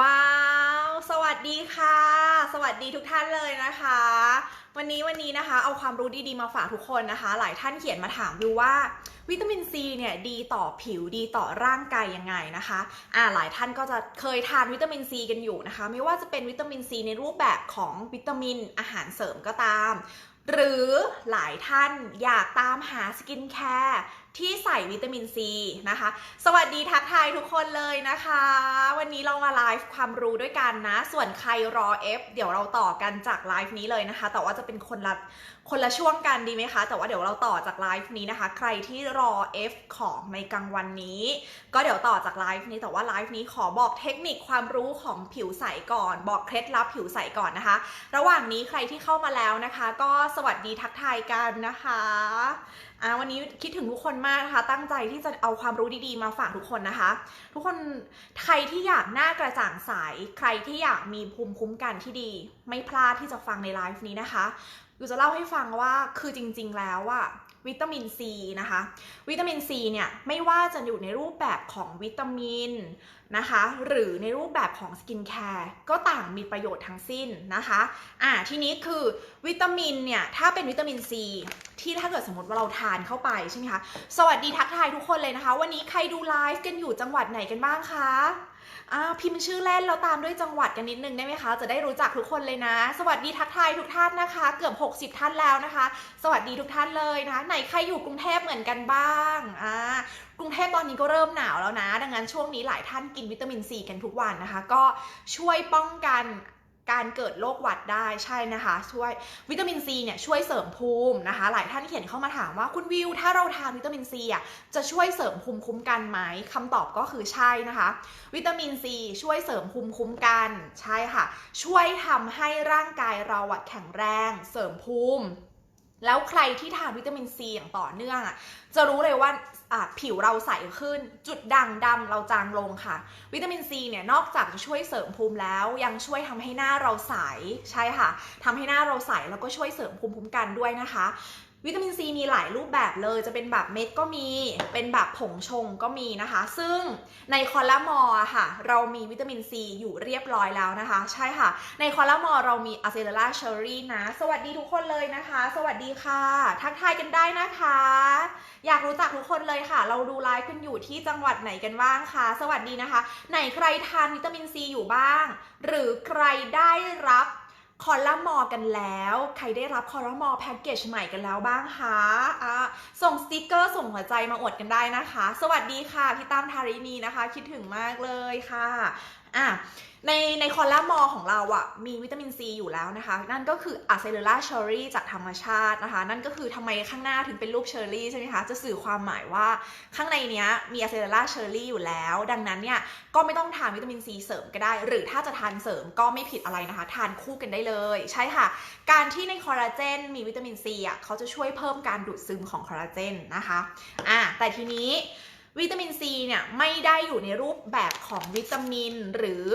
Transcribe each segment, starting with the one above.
ว้าว สวัสดีค่ะ สวัสดีทุกท่านเลยนะคะ วันนี้วันนี้นะคะเอาความรู้ดีๆมาฝากทุกคนนะคะ หลายท่านเขียนมาถามวิวว่า วิตามินซีเนี่ยดีต่อผิวดีต่อร่างกายยังไงนะคะอ่าหลายท่านก็จะเคยทานวิตามินซีกันอยู่นะคะ ไม่ว่าจะเป็นวิตามินซีในรูปแบบของวิตามินอาหารเสริมก็ตาม หรือหลายท่านอยากตามหาสกินแคร์ ที่ใส่วิตามินซีนะคะ สวัสดีทักทายทุกคนเลยนะคะ วันนี้เรามาไลฟ์ความรู้ด้วยกันนะ ส่วนใครรอ F เดี๋ยวเราต่อกันจากไลฟ์นี้เลยนะคะ แต่ว่าจะเป็นคนละคนละช่วงกันดีไหมคะ แต่ว่าเดี๋ยวเราต่อจากไลฟ์นี้นะคะ ใครที่รอ F ของในกลางวันนี้ ก็เดี๋ยวต่อจากไลฟ์นี้แต่ว่าไลฟ์นี้ขอบอกเทคนิคความรู้ของผิวใสก่อน บอกเคล็ดลับผิวใสก่อนนะคะ ระหว่างนี้ใครที่เข้ามาแล้วนะคะ ก็สวัสดีทักทายกันนะคะอ่าวันนี้คิดถึงทุกคนมากนะคะ ตั้งใจที่จะเอาความรู้ดีๆมาฝากทุกคนนะคะ ทุกคนใครที่อยากหน้ากระจ่างใสใครที่อยากมีภูมิคุ้มกันที่ดี ไม่พลาดที่จะฟังในไลฟ์นี้นะคะยูจะเล่าให้ฟังว่าคือจริง ๆ แล้วอะวิตามินซีนะคะ วิตามินซีเนี่ยไม่ว่าจะอยู่ในรูปแบบของวิตามินนะคะ หรือในรูปแบบของสกินแคร์ก็ต่างมีประโยชน์ทั้งสิ้นนะคะอ่าทีนี้คือวิตามินเนี่ยถ้าเป็นวิตามินซีที่ถ้าเกิดสมมติว่าเราทานเข้าไปใช่ไหมคะ สวัสดีทักทายทุกคนเลยนะคะ วันนี้ใครดูไลฟ์กันอยู่จังหวัดไหนกันบ้างคะ อ่าพิมพ์ชื่อเล่นแล้วตามด้วยจังหวัดกันนิดนึงได้ไหมคะ จะได้รู้จักทุกคนเลยนะ สวัสดีทักทายทุกท่านนะคะ เกือบ 60 ท่านแล้วนะคะ สวัสดีทุกท่านเลยนะ ไหนใครอยู่กรุงเทพเหมือนกันบ้างอ่ากรุงเทพตอนนี้ก็เริ่มหนาวแล้วนะ ดังนั้นช่วงนี้หลายท่านกินวิตามินซีกันทุกวันนะคะ ก็ช่วยป้องกัน การเกิดโรคหวัดได้ใช่นะคะ ช่วยวิตามินซีเนี่ยช่วยเสริมภูมินะคะ หลายท่านเขียนเข้ามาถามว่าคุณวิวถ้าเราทานวิตามินซีอะจะช่วยเสริมภูมิคุ้มกันไหมคำตอบก็คือใช่นะคะ วิตามินซีช่วยเสริมภูมิคุ้มกันใช่ค่ะ ช่วยทำให้ร่างกายเราแข็งแรง เสริมภูมิ แล้วใครที่ทานวิตามินซีอย่างต่อเนื่องอะจะรู้เลยว่าผิวเราใสขึ้น จุดด่างดำเราจางลงค่ะ วิตามินซีเนี่ยนอกจากจะช่วยเสริมภูมิแล้ว ยังช่วยทำให้หน้าเราใสใช่ค่ะทำให้หน้าเราใสแล้วก็ช่วยเสริมภูมิคุ้มกันด้วยนะคะ วิตามินซีมีหลายรูปแบบเลย จะเป็นแบบเม็ดก็มี เป็นแบบผงชงก็มีนะคะ ซึ่งในคอลลามอร์ค่ะ เรามีวิตามินซีอยู่เรียบร้อยแล้วนะคะ ใช่ค่ะ ในคอลลามอร์เรามีอะเซเล่าเชอรี่นะ สวัสดีทุกคนเลยนะคะ สวัสดีค่ะ ทักทายกันได้นะคะ อยากรู้จักทุกคนเลยค่ะ เราดูไลฟ์กันอยู่ที่จังหวัดไหนกันบ้างคะสวัสดีนะคะ ไหนใครทานวิตามินซีอยู่บ้าง หรือใครได้รับ คอลลามอกันแล้ว ใครได้รับคอลลามอแพ็กเกจใหม่กันแล้วบ้างคะอะส่งสติกเกอร์ส่งหัวใจมาอวดกันได้นะคะ สวัสดีค่ะ พี่ตั้มทารินีนะคะ คิดถึงมากเลยค่ะ อะในในคอลลามอของเราอะมีวิตามินซีอยู่แล้วนะคะ นั่นก็คืออะเซ l ล่าเชอรี่จากธรรมชาตินะคะ นั่นก็คือทำไมข้างหน้าถึงเป็นรูปเชอร์รี่ใช่ไหมคะ จะสื่อความหมายว่าข้างในเนี้ยมีอะเซ l ล่าเชอรี่อยู่แล้ว ดังนั้นเนี่ยก็ไม่ต้องทานวิตามินซีเสริมก็ได้ หรือถ้าจะทานเสริมก็ไม่ผิดอะไรนะคะ ทานคู่กันได้เลย ใช่ค่ะ การที่ในคอลลาเจนมีวิตามินซีอะเขาจะช่วยเพิ่มการดูดซึมของคอลลาเจนนะคะอะแต่ทีนี้ วิตามินซีเนี่ยไม่ได้อยู่ในรูปแบบของวิตามินหรือ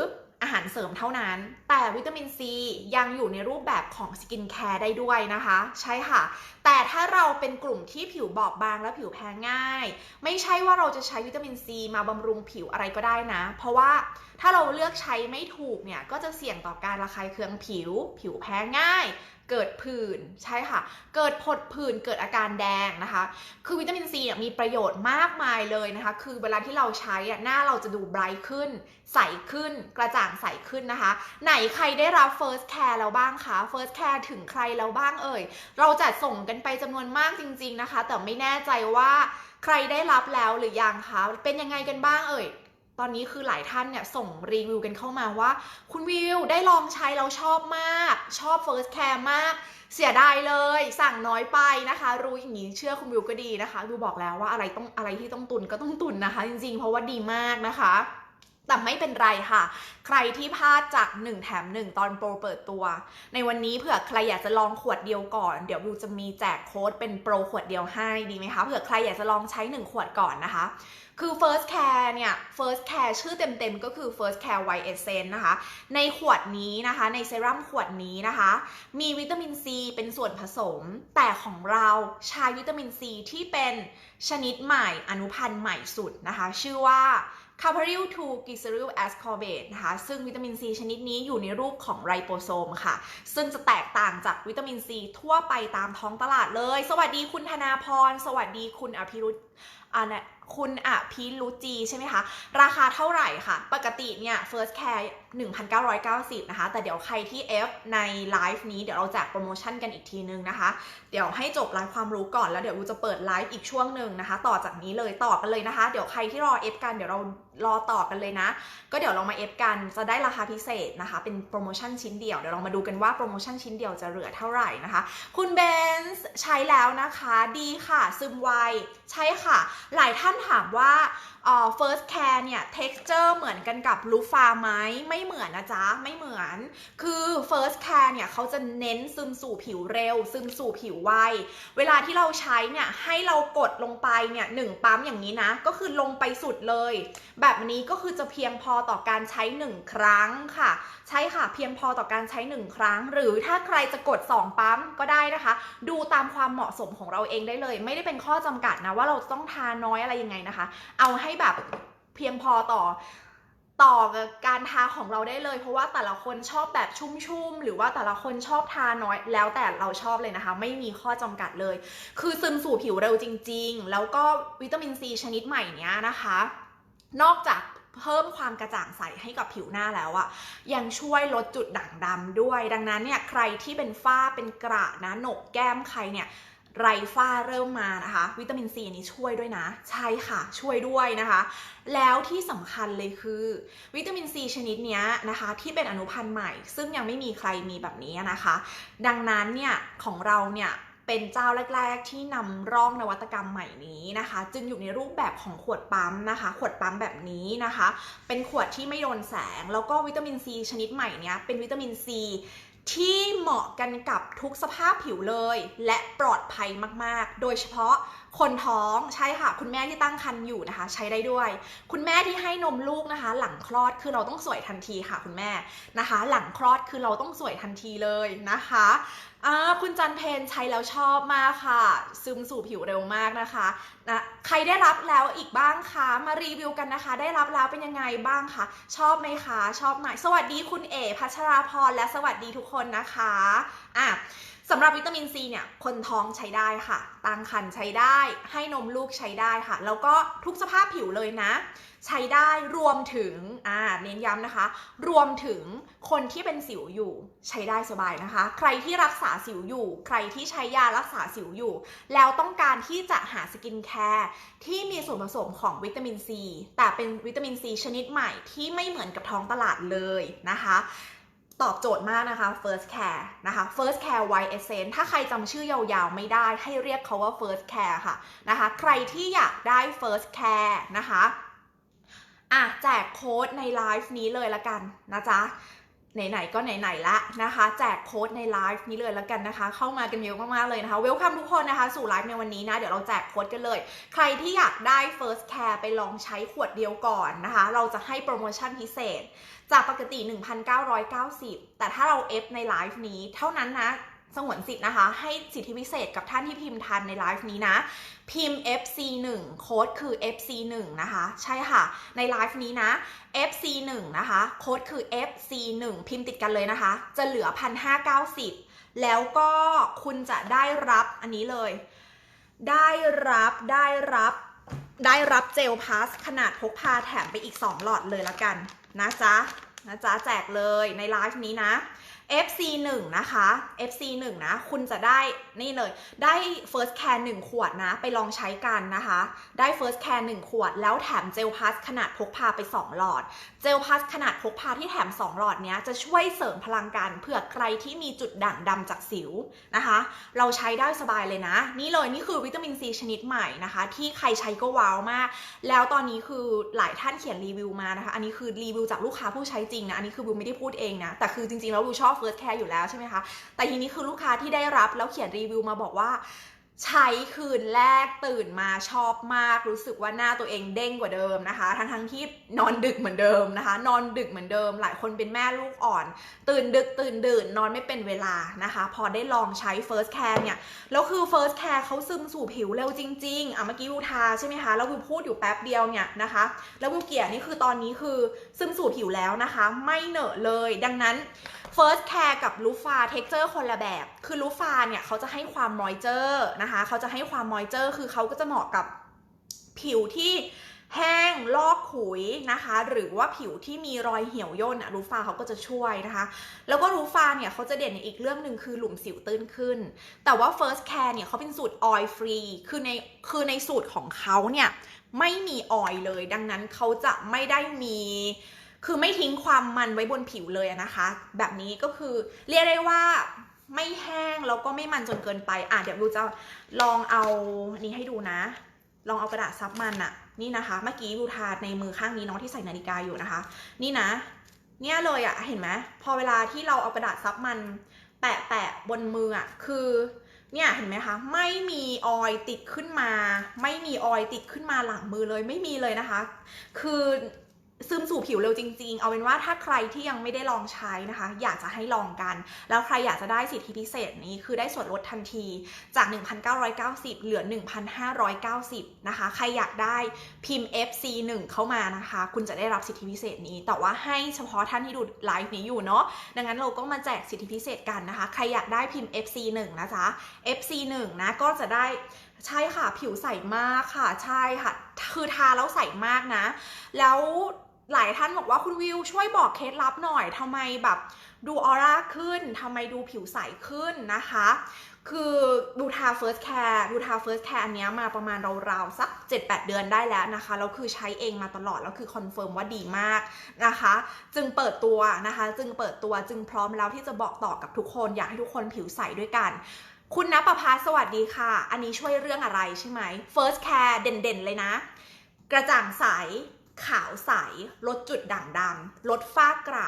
อาหารเสริมเท่านั้น แต่วิตามินซียังอยู่ในรูปแบบของสกินแคร์ได้ด้วยนะคะ ใช่ค่ะ แต่ถ้าเราเป็นกลุ่มที่ผิวบอบบางและผิวแพ้ง่าย ไม่ใช่ว่าเราจะใช้วิตามินซีมาบำรุงผิวอะไรก็ได้นะ เพราะว่าถ้าเราเลือกใช้ไม่ถูกเนี่ย ก็จะเสี่ยงต่อการระคายเคืองผิว ผิวแพ้ง่าย เกิดผื่นใช่ค่ะ เกิดผดผื่นเกิดอาการแดงนะคะ คือวิตามินซีเนี่ยมีประโยชน์มากมายเลยนะคะ คือเวลาที่เราใช้อะหน้าเราจะดูไบรท์ขึ้น ใสขึ้น กระจ่างใสขึ้นนะคะ ไหนใครได้รับ first care แล้วบ้างคะ first care ถึงใครแล้วบ้างเอ่ยเราจัดส่งกันไปจำนวนมากจริง ๆนะคะ แต่ไม่แน่ใจว่าใครได้รับแล้วหรือยังคะเป็นยังไงกันบ้างเอ่ยตอนนี้คือหลายท่านเนี่ยส่งรีวิวกันเข้ามาว่า คุณวิวได้ลองใช้แล้วชอบมาก ชอบ first care มาก เสียดายเลย สั่งน้อยไปนะคะ รู้อย่างนี้เชื่อคุณวิวก็ดีนะคะ ดูบอกแล้วว่าอะไรต้องอะไรที่ต้องตุนก็ต้องตุนนะคะ จริงๆ เพราะว่าดีมากนะคะ แต่ไม่เป็นไรค่ะ ใครที่พลาดจาก 1 แถม 1 ตอนโปรเปิดตัว ในวันนี้เผื่อใครอยากจะลองขวดเดียวก่อน เดี๋ยววิวจะมีแจกโค้ดเป็นโปรขวดเดียวให้ดีไหมคะเผื่อใครอยากจะลองใช้ 1 ขวดก่อนนะคะ คือ first care เนี่ย first care ชื่อเต็มๆ ก็คือ first care white essence นะคะ ในขวดนี้นะคะ ในเซรั่มขวดนี้นะคะ มีวิตามินซีเป็นส่วนผสม แต่ของเราใช้วิตามินซีที่เป็นชนิดใหม่อนุพันธ์ใหม่สุดนะคะ ชื่อว่า c a p a r y l 2 g l y c e r y l ascorbate นะคะ ซึ่งวิตามินซีชนิดนี้อยู่ในรูปของไรโบโซมค่ะ ซึ่งจะแตกต่างจากวิตามินซีทั่วไปตามท้องตลาดเลย สวัสดีคุณธนาพร สวัสดีคุณอภิรุตอ่านะคุณอภิรุจีใช่ไหมคะ ราคาเท่าไหร่ค่ะ ปกติเนี่ย first care 1,990 นะคะ แต่เดี๋ยวใครที่ F ในไลฟ์นี้เดี๋ยวเราแจกโปรโมชั่นกันอีกทีนึงนะคะ เดี๋ยวให้จบไลฟ์ความรู้ก่อนแล้วเดี๋ยวเราจะเปิดไลฟ์อีกช่วงหนึ่งนะคะ ต่อจากนี้เลยต่อกันเลยนะคะ เดี๋ยวใครที่รอ F กันเดี๋ยวเรารอต่อกันเลยนะ ก็เดี๋ยวเรามา F กันจะได้ราคาพิเศษนะคะ เป็นโปรโมชั่นชิ้นเดียว เดี๋ยวเรามาดูกันว่าโปรโมชั่นชิ้นเดียวจะเหลือเท่าไหร่นะคะ คุณเบนซ์ใช้แล้วนะคะ ดีค่ะ ซึมไวใช่ค่ะ หลายท่านถามว่า เอ่อ first care เนี่ย texture เหมือนกันกับลูฟาไหมไม่เหมือนนะจ๊ะ ไม่เหมือน คือ first care เนี่ยเขาจะเน้นซึมสู่ผิวเร็ว ซึมสู่ผิวไว เวลาที่เราใช้เนี่ยให้เรากดลงไปเนี่ยหนึ่งปั๊มอย่างนี้นะ ก็คือลงไปสุดเลย แบบนี้ก็คือจะเพียงพอต่อการใช้ 1 ครั้งค่ะ ใช่ค่ะเพียงพอต่อการใช้ 1 ครั้ง หรือถ้าใครจะกด 2 ปั๊มก็ได้นะคะ ดูตามความเหมาะสมของเราเองได้เลย ไม่ได้เป็นข้อจำกัดนะว่าเราต้องทาน้อยอะไรยังไงนะคะ เอาให้แบบเพียงพอต่อต่อการทาของเราได้เลย เพราะว่าแต่ละคนชอบแบบชุ่มๆ หรือว่าแต่ละคนชอบทาน้อยแล้วแต่เราชอบเลยนะคะ ไม่มีข้อจำกัดเลย คือซึมสู่ผิวเร็วจริง ๆ แล้วก็วิตามินซีชนิดใหม่เนี้ยนะคะ นอกจากเพิ่มความกระจ่างใสให้กับผิวหน้าแล้วอะยังช่วยลดจุดด่างดำด้วย ดังนั้นเนี่ยใครที่เป็นฝ้าเป็นกระนะหนกแก้มใครเนี่ย ไรฝ้าเริ่มมานะคะ วิตามินซีนี้ช่วยด้วยนะ ใช่ค่ะช่วยด้วยนะคะ แล้วที่สำคัญเลยคือ วิตามินซีชนิดนี้นะคะ ที่เป็นอนุพันธ์ใหม่ ซึ่งยังไม่มีใครมีแบบนี้นะคะ ดังนั้นเนี่ยของเราเนี่ยเป็นเจ้าแรก ๆ ที่นำร่องนวัตกรรมใหม่นี้นะคะ จึงอยู่ในรูปแบบของขวดปั๊มนะคะ ขวดปั๊มแบบนี้นะคะ เป็นขวดที่ไม่โดนแสง แล้วก็วิตามินซีชนิดใหม่เนี้ยเป็นวิตามินซี ที่เหมาะกันกับทุกสภาพผิวเลย และปลอดภัยมากๆ โดยเฉพาะ คนท้องใช่ค่ะ คุณแม่ที่ตั้งครรภ์อยู่นะคะ ใช้ได้ด้วย คุณแม่ที่ให้นมลูกนะคะ หลังคลอดคือเราต้องสวยทันทีค่ะคุณแม่นะคะ หลังคลอดคือเราต้องสวยทันทีเลยนะคะคุณจันเพนใช้แล้วชอบมากค่ะ ซึมสู่ผิวเร็วมากนะคะนะใครได้รับแล้วอีกบ้างคะมารีวิวกันนะคะ ได้รับแล้วเป็นยังไงบ้างคะชอบไหมคะ ชอบไหมสวัสดีคุณเอ๋พัชราพรและสวัสดีทุกคนนะคะอะ สำหรับวิตามินซีเนี่ยคนท้องใช้ได้ค่ะ ตั้งครรภ์ใช้ได้ ให้นมลูกใช้ได้ค่ะ แล้วก็ทุกสภาพผิวเลยนะ ใช้ได้รวมถึงอ่าเน้นย้ำนะคะ รวมถึงคนที่เป็นสิวอยู่ ใช้ได้สบายนะคะ ใครที่รักษาสิวอยู่ ใครที่ใช้ยารักษาสิวอยู่ แล้วต้องการที่จะหาสกินแคร์ที่มีส่วนผสมของวิตามินซีแต่เป็นวิตามินซีชนิดใหม่ที่ไม่เหมือนกับท้องตลาดเลยนะคะ ตอบโจทย์มากนะคะ first care นะคะ first care white essence ถ้าใครจำชื่อยาวๆไม่ได้ให้เรียกเขาว่า first care ค่ะนะคะ ใครที่อยากได้ first care นะคะอะแจกโค้ดในไลฟ์นี้เลยละกันนะจ๊ะ ไหนๆก็ไหนๆละนะคะ แจกโค้ดในไลฟ์นี้เลยละกันนะคะ เข้ามากันเยอะมากๆเลยนะคะเวลคัมทุกคนนะคะสู่ไลฟ์ในวันนี้นะ เดี๋ยวเราแจกโค้ดกันเลย ใครที่อยากได้ first care ไปลองใช้ขวดเดียวก่อนนะคะ เราจะให้โปรโมชั่นพิเศษ จากปกติ 1,990 แต่ถ้าเรา F ในไลฟ์นี้เท่านั้นนะ สงวนสิทธิ์นะคะ ให้สิทธิพิเศษกับท่านที่พิมพ์ทันในไลฟ์นี้นะ พิมพ์ FC1 โค้ดคือ FC1 นะคะ ใช่ค่ะ ในไลฟ์นี้นะ FC1 นะคะ โค้ดคือ FC1 พิมพ์ติดกันเลยนะคะ จะเหลือ 1,590 แล้วก็คุณจะได้รับอันนี้เลย ได้รับได้รับ ได้รับเจลพาสขนาดพกพาแถมไปอีก 2 หลอดเลยละกันนะจ๊ะนะจ๊ะแจกเลยในไลฟ์นี้นะ FC1 นะคะ FC1 นะ คุณจะได้นี่เลย ได้ First Care 1 ขวดนะ ไปลองใช้กันนะคะ ได้ First Care 1 ขวด แล้วแถมเจลพาสขนาดพกพาไป 2 หลอด เจลพาสขนาดพกพาที่แถม 2 หลอดเนี้ย จะช่วยเสริมพลังกันเผื่อใครที่มีจุดด่างดำจากสิวนะคะ เราใช้ได้สบายเลยนะ นี่เลยนี่คือวิตามินซีชนิดใหม่นะคะ ที่ใครใช้ก็ว้าวมาก แล้วตอนนี้คือหลายท่านเขียนรีวิวมานะคะ อันนี้คือรีวิวจากลูกค้าผู้ใช้จริงนะ อันนี้คือวิวไม่ได้พูดเองนะ แต่คือจริงๆแล้ววิวชอบ First Care อยู่แล้วใช่ไหมคะ แต่ทีนี้คือลูกค้าที่ได้รับแล้วเขียนรีวิวมาบอกว่า ใช้คืนแรกตื่นมาชอบมาก รู้สึกว่าหน้าตัวเองเด้งกว่าเดิมนะคะ ทั้งทั้งที่นอนดึกเหมือนเดิมนะคะ นอนดึกเหมือนเดิม หลายคนเป็นแม่ลูกอ่อน ตื่นดึกตื่นดื่นนอนไม่เป็นเวลานะคะ พอได้ลองใช้ First Care เนี่ยแล้วคือ First Care เขาซึมสู่ผิวเร็วจริงๆอะเมื่อกี้วิวทาใช่ไหมคะแล้ววิวพูดอยู่แป๊บเดียวเนี่ยนะคะ แล้ววิวเกียร์นี่คือตอนนี้คือซึมสู่ผิวแล้วนะคะ ไม่เหนอะเลยดังนั้น First Care กับลูฟาเท็กเจอร์คนละแบบ คือลูฟาเนี่ยเขาจะให้ความมอยเจอร์นะคะเขาจะให้ความมอยเจอร์คือเขาก็จะเหมาะกับผิวที่แห้งลอกขุยนะคะ หรือว่าผิวที่มีรอยเหี่ยวย่นอะลูฟาเขาก็จะช่วยนะคะ แล้วก็รูฟาเนี่ยเขาจะเด่นในอีกเรื่องหนึ่งคือหลุมสิวตื้นขึ้น แต่ว่า First Care เนี่ยเขาเป็นสูตร oil free คือในคือในสูตรของเขาเนี่ยไม่มีออยเลย ดังนั้นเขาจะไม่ได้มี คือไม่ทิ้งความมันไว้บนผิวเลยนะคะ แบบนี้ก็คือเรียกได้ว่าไม่แห้งแล้วก็ไม่มันจนเกินไป อะเดี๋ยวดูจะลองเอานี้ให้ดูนะ ลองเอากระดาษซับมันอะนี่นะคะ เมื่อกี้ดูทาในมือข้างนี้เนาะที่ใส่นาฬิกาอยู่นะคะ นี่นะ เนี่ยเลยอะเห็นไหมพอเวลาที่เราเอากระดาษซับมัน แปะแปะบนมืออะคือเนี่ยเห็นไหมคะ ไม่มีออยล์ติดขึ้นมา ไม่มีออยล์ติดขึ้นมาหลังมือเลยไม่มีเลยนะคะ คือ ซึมสู่ผิวเร็วจริง ๆ เอาเป็นว่าถ้าใครที่ยังไม่ได้ลองใช้นะคะ อยากจะให้ลองกัน แล้วใครอยากจะได้สิทธิพิเศษนี้คือได้ส่วนลดทันทีจาก 1,990 เหลือ 1,590 นะคะ ใครอยากได้พิมพ์ FC1 เข้ามานะคะ คุณจะได้รับสิทธิพิเศษนี้ แต่ว่าให้เฉพาะท่านที่ดูไลฟ์นี้อยู่เนาะ ดังนั้นเราก็มาแจกสิทธิพิเศษกันนะคะ ใครอยากได้พิมพ์ FC1 นะจ๊ะ FC1 นะก็จะได้ใช่ค่ะผิวใสมากค่ะ ใช่ค่ะ คือทาแล้วใสมากนะ แล้ว หลายท่านบอกว่าคุณวิวช่วยบอกเคล็ดลับหน่อยทำไมแบบดูออร่าขึ้นทำไมดูผิวใสขึ้นนะคะ คือดูทา First Care ดูทา First Care อันนี้มาประมาณราวๆสัก 7-8 เดือนได้แล้วนะคะ แล้วคือใช้เองมาตลอด แล้วคือคอนเฟิร์มว่าดีมากนะคะ จึงเปิดตัวนะคะ จึงเปิดตัวจึงพร้อมแล้วที่จะบอกต่อกับทุกคน อยากให้ทุกคนผิวใสด้วยกันคุณนประภาสวัสดีค่ะ อันนี้ช่วยเรื่องอะไรใช่ไหม First Care เด่นๆ เลยนะ กระจ่างใส ขาวใส ลดจุดด่างดำลดฝ้ากระ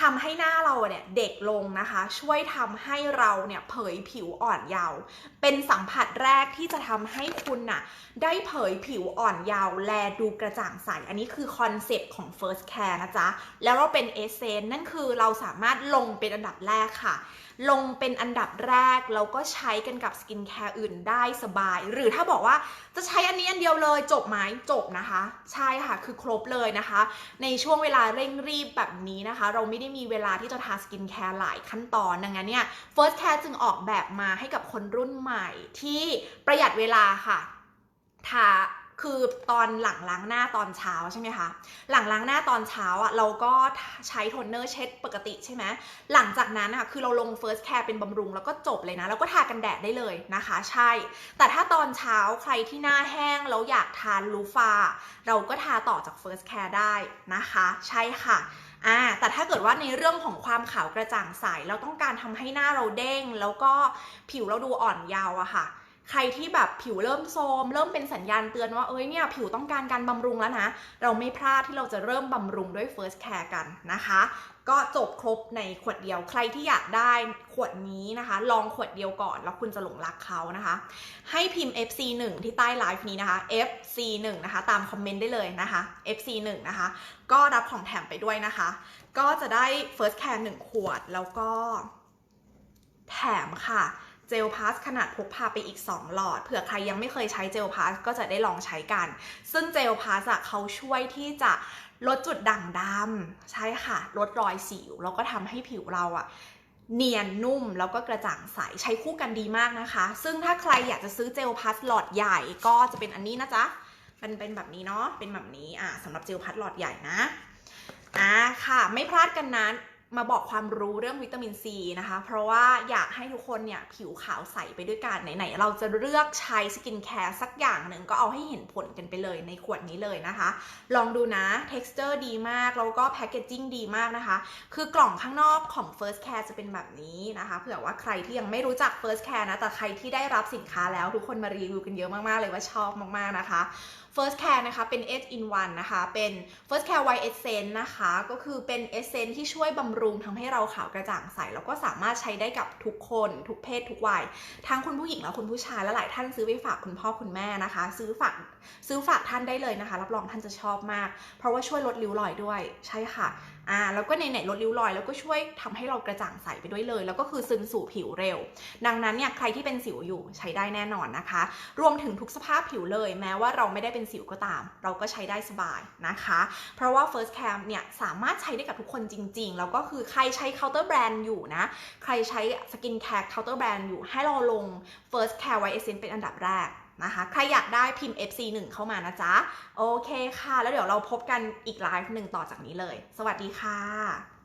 ทำให้หน้าเราเนี่ยเด็กลงนะคะ ช่วยทำให้เราเนี่ยเผยผิวอ่อนเยาว์เป็นสัมผัสแรกที่จะทำให้คุณน่ะได้เผยผิวอ่อนเยาว์แลดูกระจ่างใส อันนี้คือคอนเซปต์ของ First Care นะจ๊ะ แล้วเราเป็นเอเซนนั่นคือเราสามารถลงเป็นอันดับแรกค่ะ ลงเป็นอันดับแรก แล้วก็ใช้กันกับสกินแคร์อื่นได้สบาย หรือถ้าบอกว่าจะใช้อันนี้อันเดียวเลยจบไหมจบนะคะ ใช่ค่ะคือครบเลยนะคะ ในช่วงเวลาเร่งรีบแบบนี้นะคะ เราไม่ได้ไมีเวลาที่จะทาสกินแคร์หลายขั้นตอนดังนั้นเนี่ย First Care จึงออกแบบมาให้กับคนรุ่นใหม่ที่ประหยัดเวลาค่ะทาคือตอนหลังล้างหน้าตอนเช้าใช่ไหมคะ หลังล้างหน้าตอนเช้าอะเราก็ใช้โทนเนอร์เช็ดปกติใช่ไหมหลังจากนั้นอะคือเราลง First Care เป็นบำรุงแล้วก็จบเลยนะ แล้วก็ทากันแดดได้เลยนะคะ ใช่ แต่ถ้าตอนเช้าใครที่หน้าแห้งแล้วอยากทานลูฟาเราก็ทาต่อจาก First Care ได้นะคะ ใช่ค่ะ อ่าแต่ถ้าเกิดว่าในเรื่องของความขาวกระจ่างใสเราต้องการทำให้หน้าเราเด้ง แล้วก็ผิวเราดูอ่อนเยาว์อะค่ะ ใครที่แบบผิวเริ่มโทรมเริ่มเป็นสัญญาณเตือนว่าเอ้ยเนี่ยผิวต้องการการบำรุงแล้วนะ เราไม่พลาดที่เราจะเริ่มบำรุงด้วย First Care กันนะคะ ก็จบครบในขวดเดียวใครที่อยากได้ขวดนี้นะคะ ลองขวดเดียวก่อนแล้วคุณจะหลงรักเขานะคะ ให้พิมพ์ FC1 ที่ใต้ไลฟ์นี้นะคะ FC1 นะคะตามคอมเมนต์ได้เลยนะคะ FC1 นะคะก็รับของแถมไปด้วยนะคะ ก็จะได้ First Care 1 ขวดแล้วก็แถมค่ะ เจลพาสขนาดพกพาไปอีก 2 หลอด เผื่อใครยังไม่เคยใช้เจลพาสก็จะได้ลองใช้กัน ซึ่งเจลพาสอะเขาช่วยที่จะลดจุดด่างดำใช่ค่ะ ลดรอยสิว แล้วก็ทำให้ผิวเราอะเนียนนุ่มแล้วก็กระจ่างใสใช้คู่กันดีมากนะคะ ซึ่งถ้าใครอยากจะซื้อเจลพาสหลอดใหญ่ก็จะเป็นอันนี้นะจ๊ะมันเป็นแบบนี้เนาะเป็นแบบนี้อ่าสำหรับเจลพัดหลอดใหญ่นะอ่าค่ะ ไม่พลาดกันนะ มาบอกความรู้เรื่องวิตามินซีนะคะ เพราะว่าอยากให้ทุกคนเนี่ย ผิวขาวใสไปด้วยกันไหนๆเราจะเลือกใช้สกินแคร์สักอย่างหนึ่งก็เอาให้เห็นผลกันไปเลยในขวดนี้เลยนะคะ ลองดูนะ texture ดีมาก แล้วก็ packaging ดีมากนะคะ คือกล่องข้างนอกของ First Care จะเป็นแบบนี้นะคะ เผื่อว่าใครที่ยังไม่รู้จัก First Care นะ แต่ใครที่ได้รับสินค้าแล้วทุกคนมารีวิวกันเยอะมากๆเลยว่าชอบมากๆนะคะ First Care นะคะ เป็น 8 in 1 นะคะ เป็น First Care White Essence นะคะ ก็คือเป็น Essence ที่ช่วยบำรุงรุงทำให้เราขาวกระจ่างใสแล้วก็สามารถใช้ได้กับทุกคน ทุกเพศทุกวัย ทั้งคุณผู้หญิงและคุณผู้ชายและหลายท่านซื้อไปฝากคุณพ่อคุณแม่นะคะ ซื้อฝากซื้อฝากท่านได้เลยนะคะ รับรองท่านจะชอบมาก เพราะว่าช่วยลดริ้วรอยด้วย ใช่ค่ะ อ่าแล้วก็ในไหนลดริ้วรอย แล้วก็ช่วยทำให้เรากระจ่างใสไปด้วยเลย แล้วก็คือซึมสู่ผิวเร็ว ดังนั้นเนี่ยใครที่เป็นสิวอยู่ใช้ได้แน่นอนนะคะ รวมถึงทุกสภาพผิวเลย แม้ว่าเราไม่ได้เป็นสิวก็ตาม เราก็ใช้ได้สบายนะคะ เพราะว่า First Cam เนี่ยสามารถใช้ได้กับทุกคนจริง ๆ แล้วก็คือใครใช้ counter brand อยู่นะ ใครใช้ skin care counter brand อยู่ให้เราลง First Care White Essence เป็นอันดับแรก นะคะ ใครอยากได้พิมพ์ FC1 เข้ามานะจ๊ะ โอเคค่ะ แล้วเดี๋ยวเราพบกันอีกไลฟ์หนึ่งต่อจากนี้เลย สวัสดีค่ะ